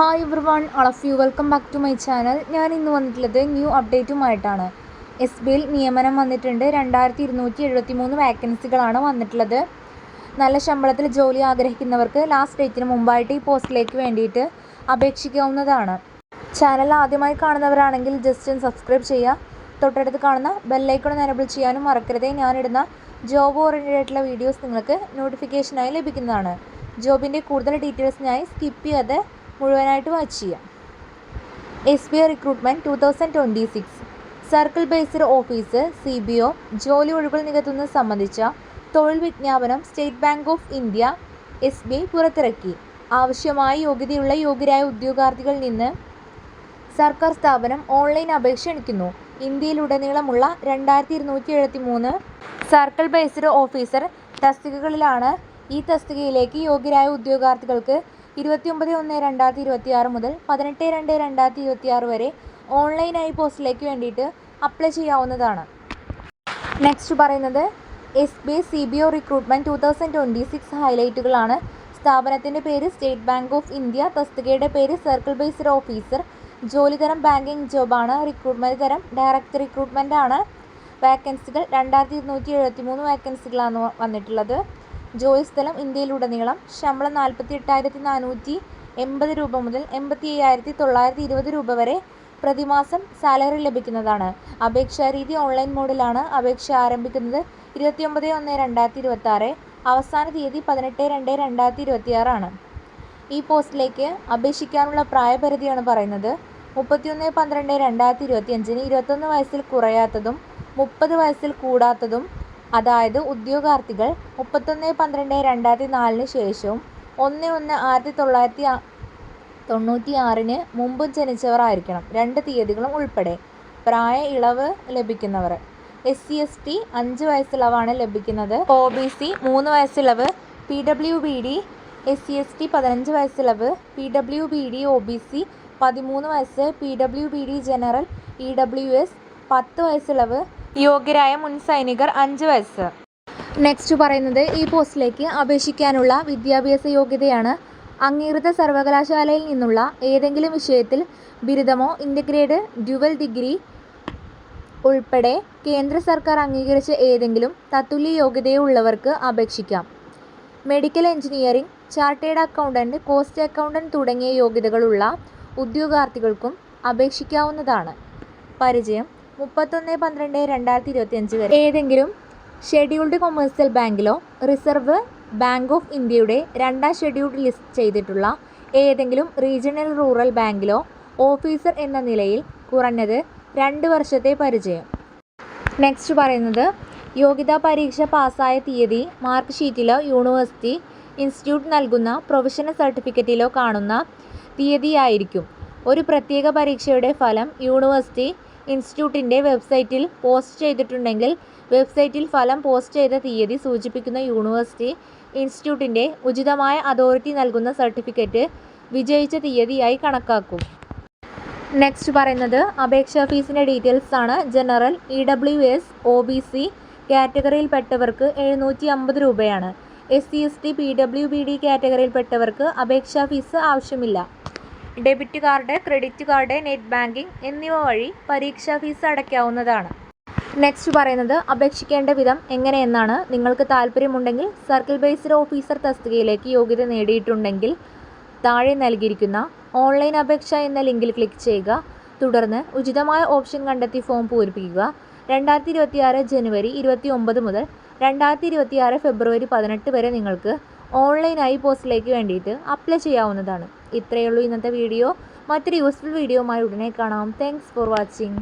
Hi everyone of you welcome back to my channel ഞാൻ ഇന്ന് വന്നിട്ടുള്ളത് ന്യൂ അപ്ഡേറ്റുമായിട്ടാണ് എസ് ബി ഐയിൽ നിയമനം വന്നിട്ടുണ്ട്. രണ്ടായിരത്തി ഇരുന്നൂറ്റി എഴുപത്തി മൂന്ന് വാക്കൻസികളാണ് വന്നിട്ടുള്ളത്. നല്ല ശമ്പളത്തിൽ ജോലി ആഗ്രഹിക്കുന്നവർക്ക് ലാസ്റ്റ് ഡേറ്റിന് മുമ്പായിട്ട് ഈ പോസ്റ്റിലേക്ക് വേണ്ടിയിട്ട് അപേക്ഷിക്കാവുന്നതാണ്. ചാനൽ ആദ്യമായി കാണുന്നവരാണെങ്കിൽ ജസ്റ്റ് ഒന്ന് സബ്സ്ക്രൈബ് ചെയ്യുക. തൊട്ടടുത്ത് കാണുന്ന ബെല്ലൈക്കൺ എനബിൾ ചെയ്യാനും മറക്കരുത്. ഞാനിടുന്ന ജോബ് ഓറിയന്റഡ് ആയിട്ടുള്ള വീഡിയോസ് നിങ്ങൾക്ക് നോട്ടിഫിക്കേഷനായി ലഭിക്കുന്നതാണ്. ജോബിന്റെ കൂടുതൽ ഡീറ്റെയിൽസിനായി സ്കിപ്പ് ചെയ്യാതെ മുഴുവനായിട്ട് വാച്ച് ചെയ്യാം. S B I recruitment two thousand twenty six circle based office C B O ജോലി ഒഴിവുകൾ നികത്തുന്നത് സംബന്ധിച്ച തൊഴിൽ വിജ്ഞാപനം State Bank of India S B I പുറത്തിറക്കി. ആവശ്യമായ യോഗ്യതയുള്ള യോഗ്യരായ ഉദ്യോഗാർത്ഥികളിൽ നിന്ന് സർക്കാർ സ്ഥാപനം ഓൺലൈൻ അപേക്ഷ ക്ഷണിക്കുന്നു. ഇന്ത്യയിലുടനീളമുള്ള രണ്ടായിരത്തി ഇരുന്നൂറ്റി എഴുപത്തി മൂന്ന് സർക്കിൾ ബേസ്ഡ് ഓഫീസർ തസ്തികകളിലാണ് ഈ തസ്തികയിലേക്ക് യോഗ്യരായ ഉദ്യോഗാർത്ഥികൾക്ക് ഇരുപത്തിയൊമ്പത് ഒന്ന് രണ്ടായിരത്തി ഇരുപത്തി ആറ് മുതൽ പതിനെട്ട് രണ്ട് രണ്ടായിരത്തി ഇരുപത്തി ആറ് വരെ ഓൺലൈനായി പോസ്റ്റിലേക്ക് വേണ്ടിയിട്ട് അപ്ലൈ ചെയ്യാവുന്നതാണ്. നെക്സ്റ്റ് പറയുന്നത് S B C B O recruitment two thousand twenty six ഹൈലൈറ്റുകളാണ്. സ്ഥാപനത്തിന്റെ പേര് സ്റ്റേറ്റ് ബാങ്ക് ഓഫ് ഇന്ത്യ തസ്തികയുടെ പേര് സർക്കിൾ ബേസ്ഡ് ഓഫീസർ ജോലി തരം ബാങ്കിങ് ജോബാണ് റിക്രൂട്ട്മെന്റ് തരം ഡയറക്റ്റ് റിക്രൂട്ട്മെന്റ് ആണ്. വാക്കൻസികൾ രണ്ടായിരത്തി ഇരുന്നൂറ്റി എഴുപത്തി മൂന്ന് വാക്കൻസികളാണ് വന്നിട്ടുള്ളത്. ജോലി സ്ഥലം ഇന്ത്യയിലുടനീളം ശമ്പളം നാൽപ്പത്തി എട്ടായിരത്തി നാനൂറ്റി എൺപത് രൂപ മുതൽ എൺപത്തി അയ്യായിരത്തി തൊള്ളായിരത്തി ഇരുപത് രൂപ വരെ പ്രതിമാസം സാലറി ലഭിക്കുന്നതാണ്. അപേക്ഷാ രീതി ഓൺലൈൻ മോഡിലാണ് അപേക്ഷ ആരംഭിക്കുന്നത്. ഇരുപത്തിയൊമ്പത് ഒന്ന് രണ്ടായിരത്തി ഇരുപത്തി ആറ് അവസാന തീയതി പതിനെട്ട് രണ്ട് രണ്ടായിരത്തി ഇരുപത്തി ആറാണ് ഈ പോസ്റ്റിലേക്ക് അപേക്ഷിക്കാനുള്ള പ്രായപരിധിയാണ് പറയുന്നത്. മുപ്പത്തിയൊന്ന് പന്ത്രണ്ട് രണ്ടായിരത്തി ഇരുപത്തി അഞ്ചിന് ഇരുപത്തൊന്ന് വയസ്സിൽ കുറയാത്തതും മുപ്പത് വയസ്സിൽ കൂടാത്തതും അതായത് ഉദ്യോഗാർത്ഥികൾ മുപ്പത്തൊന്ന് പന്ത്രണ്ട് രണ്ടായിരത്തി നാലിന് ശേഷവും ഒന്ന് ഒന്ന് ആയിരത്തി തൊള്ളായിരത്തി തൊണ്ണൂറ്റി ആറിന് മുമ്പ് ജനിച്ചവർ ആയിരിക്കണം. രണ്ട് തീയതികളും ഉൾപ്പെടെ പ്രായ ഇളവ് ലഭിക്കുന്നവർ. എസ് സി എസ് ടി അഞ്ച് വയസ്സിളവാണ് ലഭിക്കുന്നത്. ഒ ബി സി മൂന്ന് വയസ്സിളവ്. P W B D S C S T പതിനഞ്ച് വയസ്സിളവ്. P W B D O B C പതിമൂന്ന് വയസ്സ്. P W B D general. E W S പത്ത് വയസ്സിളവ്. യോഗ്യരായ മുൻ സൈനികർ അഞ്ച് വയസ്സ്. നെക്സ്റ്റ് പറയുന്നത് ഈ പോസ്റ്റിലേക്ക് അപേക്ഷിക്കാനുള്ള വിദ്യാഭ്യാസ യോഗ്യതയാണ് അംഗീകൃത സർവകലാശാലയിൽ നിന്നുള്ള ഏതെങ്കിലും വിഷയത്തിൽ ബിരുദമോ ഇന്റഗ്രേഡ് ഡ്യുവൽ ഡിഗ്രി ഉൾപ്പെടെ കേന്ദ്ര സർക്കാർ അംഗീകരിച്ച ഏതെങ്കിലും തത്തുല്യ യോഗ്യതയോ ഉള്ളവർക്ക് അപേക്ഷിക്കാം. Medical engineering chartered accountant cost accountant തുടങ്ങിയ യോഗ്യതകളുള്ള ഉദ്യോഗാർത്ഥികൾക്കും അപേക്ഷിക്കാവുന്നതാണ്. പരിചയം മുപ്പത്തൊന്ന് പന്ത്രണ്ട് രണ്ടായിരത്തി ഇരുപത്തി അഞ്ച് വരെ. ഏതെങ്കിലും ഷെഡ്യൂൾഡ് കൊമേഴ്സ്യൽ ബാങ്കിലോ റിസർവ് ബാങ്ക് ഓഫ് ഇന്ത്യയുടെ രണ്ടാം ഷെഡ്യൂൾഡ് ലിസ്റ്റ് ചെയ്തിട്ടുള്ള ഏതെങ്കിലും റീജിയണൽ റൂറൽ ബാങ്കിലോ ഓഫീസർ എന്ന നിലയിൽ കുറഞ്ഞത് രണ്ട് വർഷത്തെ പരിചയം. നെക്സ്റ്റ് പറയുന്നത് യോഗ്യതാ പരീക്ഷ പാസ്സായ തീയതി മാർക്ക് ഷീറ്റിലോ യൂണിവേഴ്സിറ്റി ഇൻസ്റ്റിറ്റ്യൂട്ട് നൽകുന്ന പ്രൊഫഷണൽ സർട്ടിഫിക്കറ്റിലോ കാണുന്ന തീയതിയായിരിക്കും. ഒരു പ്രത്യേക പരീക്ഷയുടെ ഫലം യൂണിവേഴ്സിറ്റി ഇൻസ്റ്റിറ്റ്യൂട്ടിന്റെ വെബ്സൈറ്റിൽ പോസ്റ്റ് ചെയ്തിട്ടുണ്ടെങ്കിൽ വെബ്സൈറ്റിൽ ഫലം പോസ്റ്റ് ചെയ്ത തീയതി സൂചിപ്പിക്കുന്ന യൂണിവേഴ്സിറ്റി ഇൻസ്റ്റിറ്റ്യൂട്ടിന്റെ ഉചിതമായ അതോറിറ്റി നൽകുന്ന സർട്ടിഫിക്കറ്റ് വിജയിച്ച തീയതിയായി കണക്കാക്കും. നെക്സ്റ്റ് പറയുന്നത് അപേക്ഷാ ഫീസിന്റെ ഡീറ്റെയിൽസ് ആണ് general E W S O B C കാറ്റഗറിയിൽപ്പെട്ടവർക്ക് എഴുന്നൂറ്റി അമ്പത് രൂപയാണ്. S C S T P W B D കാറ്റഗറിയിൽപ്പെട്ടവർക്ക് അപേക്ഷാ ഫീസ് ആവശ്യമില്ല. Debit card credit card net banking എന്നിവ വഴി പരീക്ഷാ ഫീസ് അടയ്ക്കാവുന്നതാണ്. നെക്സ്റ്റ് പറയുന്നത് അപേക്ഷിക്കേണ്ട വിധം എങ്ങനെയെന്നാണ്. നിങ്ങൾക്ക് താല്പര്യമുണ്ടെങ്കിൽ സർക്കിൾ ബേസ്ഡ് ഓഫീസർ തസ്തികയിലേക്ക് യോഗ്യത നേടിയിട്ടുണ്ടെങ്കിൽ താഴെ നൽകിയിരിക്കുന്ന ഓൺലൈൻ അപേക്ഷ എന്ന ലിങ്കിൽ ക്ലിക്ക് ചെയ്യുക. തുടർന്ന് ഉചിതമായ ഓപ്ഷൻ കണ്ടെത്തി ഫോം പൂരിപ്പിക്കുക. രണ്ടായിരത്തി ഇരുപത്തിയാറ് ജനുവരി ഇരുപത്തി ഒമ്പത് മുതൽ രണ്ടായിരത്തി ഇരുപത്തിയാറ് ഫെബ്രുവരി പതിനെട്ട് വരെ നിങ്ങൾക്ക് ഓൺലൈനായി പോസ്റ്റിലേക്ക് വേണ്ടിയിട്ട് അപ്ലൈ ചെയ്യാവുന്നതാണ്. ഇത്രയേ ഉള്ളൂ ഇന്നത്തെ വീഡിയോ. മറ്റൊരു യൂസ്ഫുൾ വീഡിയോയുമായി ഉടനെ കാണാം. Thanks for watching